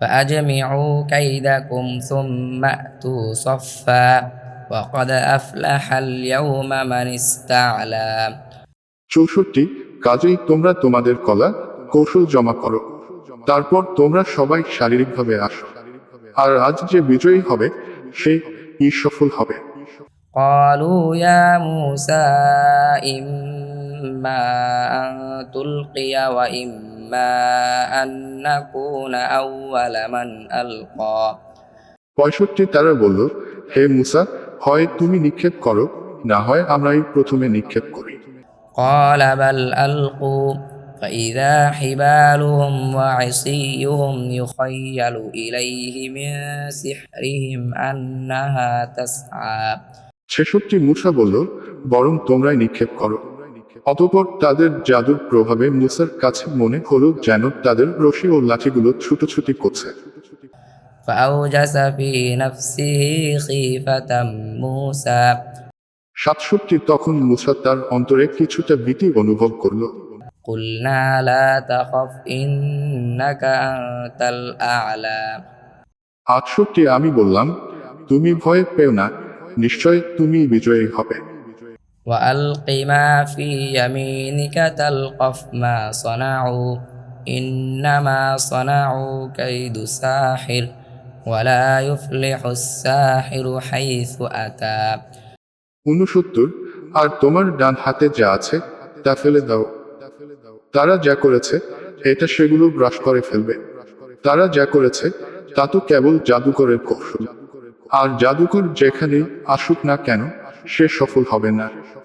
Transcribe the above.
فأجمعوا كيدكم ثم أتوا صفا وقد أفلح اليوم من استعلى চৌষট্টি কাজেই তোমরা তোমাদের কলা কৌশল জমা করো তারপর তোমরা সবাই শারীরিকভাবে আসো আর আজ যে বিজয়ী হবে সে ই সফল হবে قالوا يا موسى إما أن تلقي وإما أن نكون أول من ألقى পঁয়ষট্টি তারা বলল হে মুসা হয় তুমি নিক্ষেপ করো না হয় আমরাই প্রথমে নিক্ষেপ করি قال بل ألقوا فإذا حبالهم وعصيهم يخيل إليه من سحرهم أنها تسعى ছেষট্টি মুসা বলল বরং তোমরাই নিক্ষেপ করো অতপর তাদের জাদুর প্রভাবে মুসার কাছে মনে হলো যেন তাদের রশি ও লাঠিগুলো ছুটোছুটি করছে فأوجس في نفسه خيفة موسى সাতষট্টি তখন মুসা তার অন্তরে কিছুটা ভীতি অনুভব করলো قلنا لا تخف إنك أنت الأعلى আটষট্টি আমি বললাম তুমি ভয় পেও না নিশ্চয় তুমি বিজয়ী হবে وألق ما في يمينك تلقف ما صنعوا إنما صنعوا كيد ساحر ولا يفلح الساحر حيث أتى উনসত্তর আর তোমার ডান হাতে যা আছে তা ফেলে দাও তারা যা করেছে এটা সেগুলো গ্রাস করে ফেলবে তারা যা করেছে তা তো কেবল জাদুকরের কৌশল আর জাদুকর যেখানে আসুক না কেন সে সফল হবে না।